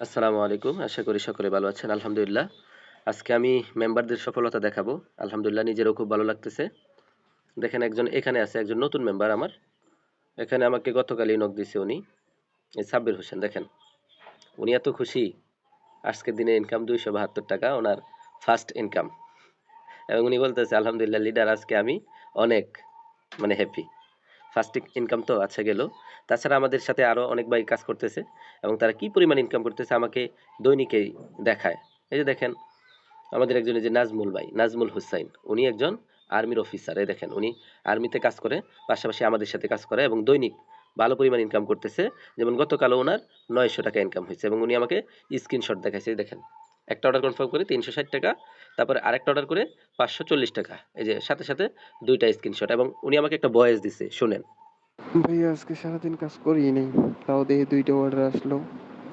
আসসালামু আলাইকুম। আশা করি সকলে ভালো আছেন। আলহামদুলিল্লাহ। আজকে আমি মেম্বারদের সফলতা দেখাবো। আলহামদুলিল্লাহ নিজেরও খুব ভালো লাগতেছে। দেখেন একজন এখানে আছে, একজন নতুন মেম্বার আমার। এখানে আমাকে গতকালই নক দিছে উনি। সাব্বির হোসেন, দেখেন। উনি এত খুশি। আজকের দিনে ইনকাম ২৭২ টাকা, ওনার ফার্স্ট ইনকাম। এবং উনি বলতেছে, আলহামদুলিল্লাহ লিডার আজকে আমি অনেক মানে হ্যাপি। ফার্স্ট ইনকাম তো আচ্ছা গেল। তাছাড়া আমাদের সাথে আরও অনেক ভাই কাজ করতেছে এবং তারা কি পরিমাণ ইনকাম করতেছে আমাকে দৈনিকেই দেখায়। এই যে দেখেন আমাদের একজন যে নাজমুল ভাই, নাজমুল হুসাইন। উনি একজন আর্মির অফিসার। এই দেখেন উনি আর্মিতে কাজ করে, পাশাপাশি আমাদের সাথে কাজ করে এবং দৈনিক ভালো পরিমাণ ইনকাম করতেছে। যেমন গতকালও ওনার নয়শো টাকা ইনকাম হয়েছে এবং উনি আমাকে স্ক্রিনশট দেখাইছে। দেখেন। একটা অর্ডার কনফার্ম করে ৩৬০ টাকা, তারপরে আরেকটা অর্ডার করে ৫৪০ টাকা। এই যে সাথে, সাথে ২ টা স্ক্রিনশট এবং উনি আমাকে একটা ভয়েস দিছে, শুনেন। ভাইয়া আজকে সারাদিন কাজ করিই নাই। তাও দেখি ২ টা অর্ডার আসলো।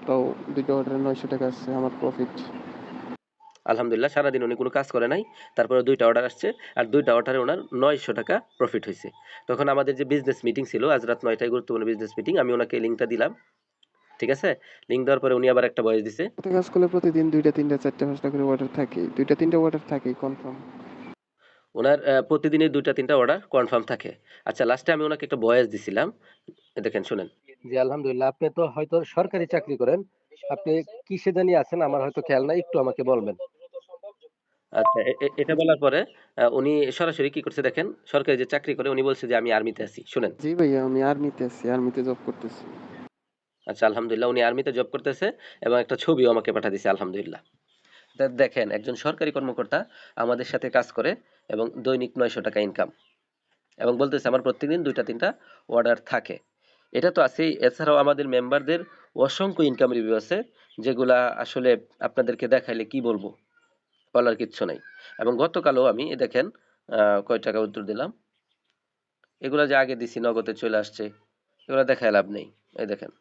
তাও ২ টা অর্ডারে ৯০০ টাকা আসছে আমার প্রফিট। আলহামদুলিল্লাহ সারাদিন উনি কোনো কাজ করে নাই। তারপরে দুইটা অর্ডার আসছে। আর দুইটা অর্ডারে ওনার নয়শো টাকা প্রফিট হয়েছে তখন আমাদের যে বিজনেস মিটিং ছিল আজ রাত ৯ টায় গুরুত্বপূর্ণ বিজনেস মিটিং। আমি উনাকে লিংকটা দিলাম। ঠিক আছে? লিংক দেওয়ার পরে উনি আবার একটা ভয়েস দিছে। সাথে কাজ করলে প্রতিদিন ২ টা ৩ টা ৪ টা ৫ টা করে অর্ডার থাকেই। ২ টা ৩ টা অর্ডার থাকেই কনফার্ম। উনার আ প্রতিদিনই ২ টা ৩ টা অর্ডার কনফার্ম থাকে। আচ্ছা লাস্টে আমি উনাকে একটা ভয়েস দিছিলাম। দেখেন শুনেন। জি, আলহামদুলিল্লাহ। আপনি তো হয়তো সরকারি চাকরি করেন। আপনি কিসে জানি আছেন আমার হয়তো খেয়াল নাই। একটু আমাকে বলবেন। আচ্ছা এটা বলার পরে উনি সরাসরি কি করছে দেখেন, সরকারি যে চাকরি করে উনি বলছে যে আমি আর্মিতে আছি। শুনেন। জি ভাইয়া আমি আর্মিতে আছি। আর্মিতে জব করতেছি। আচ্ছা আলহামদুলিল্লাহ, উনি আর্মিতে জব করতেছে এবং একটা ছবিও আমাকে পাঠায় দিছে আলহামদুলিল্লাহ। দেখেন, একজন সরকারি কর্মকর্তা আমাদের সাথে কাজ করে এবং দৈনিক ৯০০ টাকা ইনকাম। এবং বলতেছে, আমার প্রত্যেকদিন দুইটা, তিনটা অর্ডার থাকে। এটা তো আছেই। এছাড়াও আমাদের মেম্বারদের অসংখ্য ইনকাম রিভিউ আছে। যেগুলা আসলে আপনাদেরকে দেখাইলে কি বলব? বলার কিচ্ছু নাই। এবং গতকালও আমি দেখেন কয় টাকা উত্তর দিলাম। এগুলা যে আগে দিছি, নগদে চলে আসছে। এগুলা দেখায় লাভ নেই। এই দেখেন।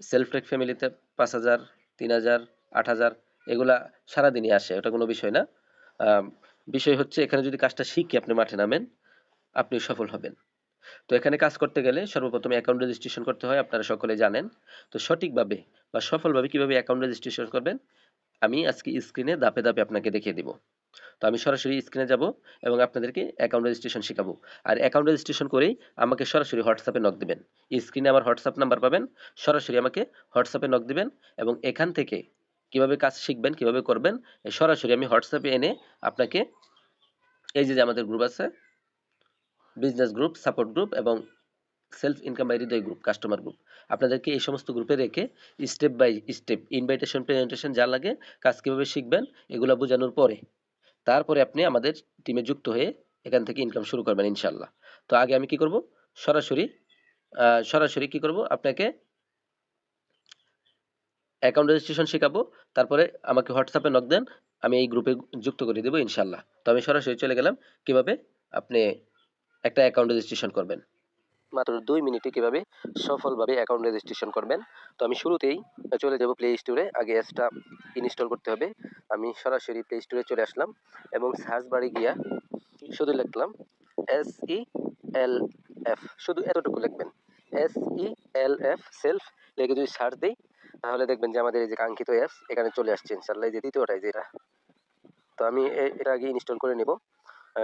সেলফ টেক ফ্যামিলিতে ৫০০০, ৩০০০, ৮০০০ এগুলা সারাদিনই আসে। ওটা কোনো বিষয় না। বিষয় হচ্ছে এখানে যদি কাজটা শিখে আপনি মাঠে নামেন, আপনি সফল হবেন। তো এখানে কাজ করতে গেলে সর্বপ্রথমে অ্যাকাউন্ট রেজিস্ট্রেশন করতে হয়। আপনারা সকলে জানেন। তো সঠিকভাবে বা সফলভাবে কীভাবে অ্যাকাউন্ট রেজিস্ট্রেশন করবেন, আমি আজকে স্ক্রিনে ধাপে, ধাপে আপনাকে দেখিয়ে দিব। তো আমি সরাসরি স্ক্রিনে যাব এবং আপনাদেরকে অ্যাকাউন্ট রেজিস্ট্রেশন শিখাবো। আর অ্যাকাউন্ট রেজিস্ট্রেশন করেই আমাকে সরাসরি এ নক দিবেন। স্ক্রিনে আমার WhatsApp নাম্বার পাবেন। সরাসরি আমাকে এ নক দিবেন এবং এখান থেকে কীভাবে কাজ শিখবেন, কীভাবে করবেন সরাসরি আমি এ এনে আপনাকে এই যে আমাদের গ্রুপ আছে বিজনেস গ্রুপ, সাপোর্ট গ্রুপ এবং self income by Hriday group, customer group. আপনাদেরকে এই সমস্ত গ্রুপে রেখে step by step invitation, presentation যা লাগে কাজ কীভাবে শিখবেন এগুলা বোঝানোর পরে, তারপরে আপনি আমাদের টিমে যুক্ত হয়ে এখান থেকে ইনকাম শুরু করবেন ইনশাল্লাহ তো আগে আমি কি করব? সরাসরি সরাসরি কি করব? আপনাকে অ্যাকাউন্ট রেজিস্ট্রেশন শেখাবো, তারপরে আমাকে হোয়াটসঅ্যাপে নক দেন। আমি এই গ্রুপে যুক্ত করে দেবো ইনশাল্লাহ তো আমি সরাসরি চলে গেলাম কীভাবে আপনি একটা অ্যাকাউন্ট রেজিস্ট্রেশন করবেন। মাত্র দুই মিনিটে কীভাবে সফলভাবে অ্যাকাউন্ট রেজিস্ট্রেশন করবেন। তো আমি শুরুতেই চলে যাব প্লে স্টোরে। আগে অ্যাপসটা ইনস্টল করতে হবে। আমি সরাসরি প্লে স্টোরে চলে আসলাম এবং সার্চ বারে গিয়া শুধু লিখলাম এস ই এল এফ শুধু এতটুকু লিখবেন। S E L F self লিখে যদি সার্চ দেই, তাহলে দেখবেন যে আমাদের এই যে কাঙ্ক্ষিত অ্যাপস এখানে চলে আসছে ইনশাআল্লাহ। এই যে দ্বিতীয়টাই যেটা। তো আমি এটা আগে ইনস্টল করে নেব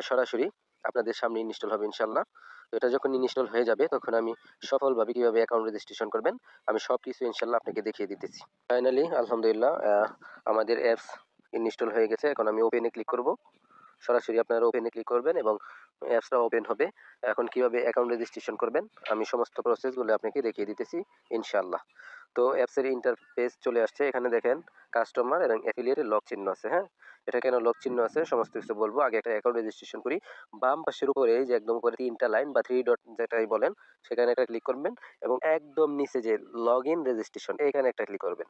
সরাসরি আপনাদের সামনে ইনস্টল হবে ইনশাল্লাহ তো এটা যখন ইনস্টল হয়ে যাবে, তখন আমি সফলভাবে কীভাবে অ্যাকাউন্ট রেজিস্ট্রেশন করবেন, আমি সব কিছু ইনশাল্লাহ আপনাকে দেখিয়ে দিতেছি। ফাইনালি আলহামদুলিল্লাহ আমাদের অ্যাপস ইনস্টল হয়ে গেছে। এখন আমি ওপেনে ক্লিক করব। সরাসরি আপনারা ওপেন ক্লিক করবেন এবং অ্যাপসটা ওপেন হবে। এখন কীভাবে অ্যাকাউন্ট রেজিস্ট্রেশন করবেন আমি সমস্ত প্রসেসগুলো আপনাকে দেখিয়ে দিতেছি ইনশাআল্লাহ। তো অ্যাপসের ইন্টারফেস চলে আসছে। এখানে দেখেন কাস্টমার এবং অ্যাফিলিয়েট এর লক চিহ্ন আছে, হ্যাঁ? এটা কেন লক চিহ্ন আছে সমস্ত কিছু বলব আগে একটা অ্যাকাউন্ট রেজিস্ট্রেশন করি। বাম পাশের উপরে যে একদম উপরে ৩ টা লাইন বা থ্রি ডট যেটাই বলেন সেখানে একটা ক্লিক করবেন এবং একদম নিচে যে লগ ইন রেজিস্ট্রেশন এখানে একটা ক্লিক করবেন।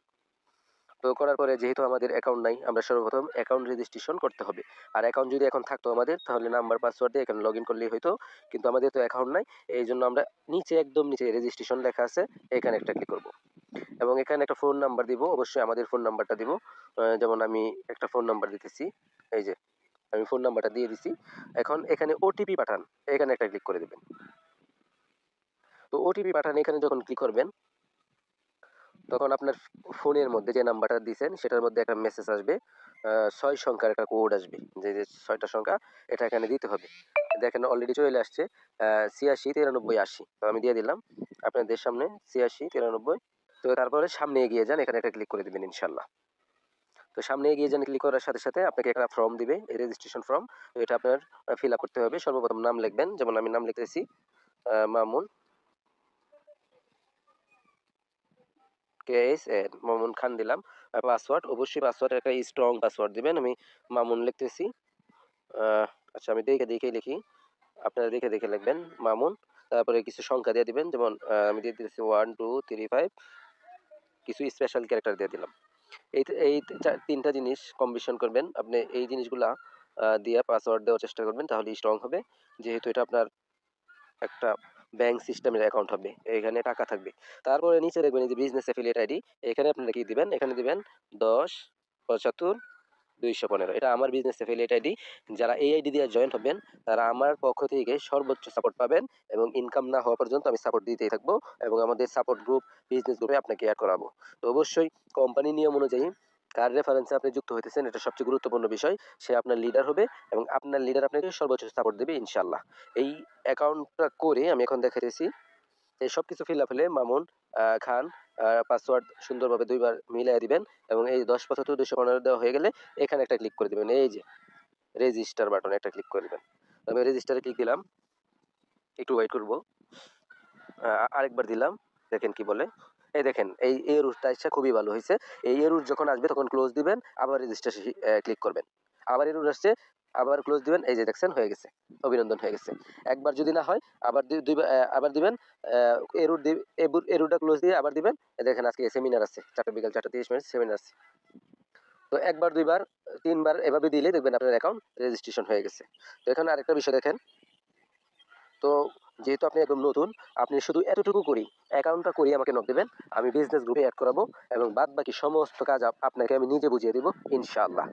তো করার পরে যেহেতু আমাদের অ্যাকাউন্ট নাই, আমরা সর্বপ্রথম অ্যাকাউন্ট রেজিস্ট্রেশন করতে হবে। আর অ্যাকাউন্ট যদি এখন থাকতো আমাদের, তাহলে নাম্বার পাসওয়ার্ড দিয়ে এখানে লগইন করলেই হইতো। কিন্তু আমাদের তো অ্যাকাউন্ট নাই। এই জন্য আমরা নিচে, একদম নিচে রেজিস্ট্রেশন লেখা আছে, এখানে একটা ক্লিক করব। এবং এখানে একটা ফোন নাম্বার দিব। অবশ্যই আমাদের ফোন নাম্বারটা দিব। যেমন আমি একটা ফোন নাম্বার দিতেছি। এই যে, আমি ফোন নাম্বারটা দিয়ে দিছি। এখন এখানে ওটিপি পাঠান। এখানে একটা ক্লিক করে দিবেন। তো ওটিপি পাঠান, এখানে যখন ক্লিক করবেন তখন আপনার ফোনের মধ্যে যে নাম্বারটা দিয়েছেন সেটার মধ্যে একটা মেসেজ আসবে। ছয় সংখ্যার একটা কোড আসবে। যে যে ছয়টা সংখ্যা, এটা এখানে দিতে হবে। দেখেন অলরেডি চলে আসছে ছিয়াশি, তিরানব্বই, আশি। তো আমি দিয়ে দিলাম আপনাদের সামনে, ছিয়াশি, তিরানব্বই। তো তারপরে সামনে এগিয়ে যান, এখানে একটা ক্লিক করে দেবেন, ইনশাল্লাহ। তো সামনে এগিয়ে যান ক্লিক করার সাথে সাথে আপনাকে একটা ফর্ম দিবে রেজিস্ট্রেশন ফর্ম তো এটা আপনার ফিল আপ করতে হবে। সর্বপ্রথম নাম লিখবেন, যেমন আমি নাম লিখতেছি মামুন। কে মামুন খান দিলাম। পাসওয়ার্ড অবশ্যই পাসওয়ার্ড একটা স্ট্রং পাসওয়ার্ড দিবেন। আমি মামুন লিখতেছি। আচ্ছা আমি দেখে দেখে লিখি। আপনারা দেখে দেখে লিখবেন মামুন। তারপরে কিছু সংখ্যা দিয়ে দিবেন। যেমন আমি দিয়ে দিতেছি ওয়ান টু থ্রি ফাইভ কিছু স্পেশাল ক্যারেক্টার দিয়ে দিলাম। এই এই তিনটা জিনিস কম্বিনেশন করবেন। আপনি এই জিনিসগুলা দিয়ে পাসওয়ার্ড দেওয়ার চেষ্টা করবেন তাহলে স্ট্রং হবে। যেহেতু এটা আপনার একটা ব্যাংক সিস্টেমের অ্যাকাউন্ট হবে, এখানে টাকা থাকবে। তারপরে নিচে দেখবেন এই যে বিজনেস অ্যাফিলিয়েট আইডি এখানে আপনারা কি দিবেন? এখানে দিবেন দশ, পঁচাত্তর, দুইশো পনেরো। এটা আমার বিজনেস অ্যাফিলিয়েট আইডি যারা এই আইডি দিয়ে জয়েন হবেন, তারা আমার পক্ষ থেকে সর্বোচ্চ সাপোর্ট পাবেন এবং ইনকাম না হওয়া পর্যন্ত আমি সাপোর্ট দিতেই থাকব এবং আমাদের সাপোর্ট গ্রুপ বিজনেস গ্রুপে আপনাকে অ্যাড করাবো। তো অবশ্যই কোম্পানি নিয়ম অনুযায়ী কার রেফারেন্সে আপনি যুক্ত হইতেছেন, এটা সবচেয়ে গুরুত্বপূর্ণ বিষয়, সে আপনার লিডার হবে এবং আপনার লিডার আপনাকে সর্বোচ্চ সাপোর্ট দেবে ইনশাল্লাহ এই অ্যাকাউন্টটা করে আমি এখন দেখাইতেছি এই সব কিছু ফিল আপ হলে মামুন খান পাসওয়ার্ড সুন্দরভাবে দুইবার মিলিয়ে দিবেন এবং এই দশ পঁচাত্তর দুশো পনেরো দেওয়া হয়ে গেলে এখানে একটা ক্লিক করে দিবেন। এই যে রেজিস্টার বাটন একটা ক্লিক করে দিবেন। আমি রেজিস্টারে ক্লিক দিলাম, একটু ওয়েট করব। আরেকবার দিলাম, দেখেন কি বলে। এই দেখেন, এই রুটটা ইচ্ছা খুবই ভালো হয়েছে। এই রুট যখন আসবে তখন ক্লোজ দিবেন, আবার রেজিস্টার ক্লিক করবেন। আবার এই রুট আসছে, আবার ক্লোজ দিবেন, এই যে দেখছেন, হয়ে গেছে, অভিনন্দন হয়ে গেছে। একবার যদি না হয়, আবার দুই- আবার দিবেন এই রুট এই ক্লোজ দিয়ে আবার দিবেন দেখেন আজকে সেমিনার আছে চারটা বিকাল চারটা তিরিশ মিনিট সেমিনার আছে। তো একবার, দুইবার, তিনবার এভাবে দিলে দেখবেন আপনার অ্যাকাউন্ট রেজিস্ট্রেশন হয়ে গেছে। তো এখানে আরেকটা বিষয় দেখেন। তো যেহেতু আপনি একদম নতুন, আপনি শুধু এতটুকু করি, অ্যাকাউন্টটা করি আমাকে নক দেবেন, আমি বিজনেস গ্রুপে অ্যাড করাবো এবং বাদ বাকি সমস্ত কাজ আপনাকে আমি নিজে বুঝিয়ে দেবো, ইনশাআল্লাহ।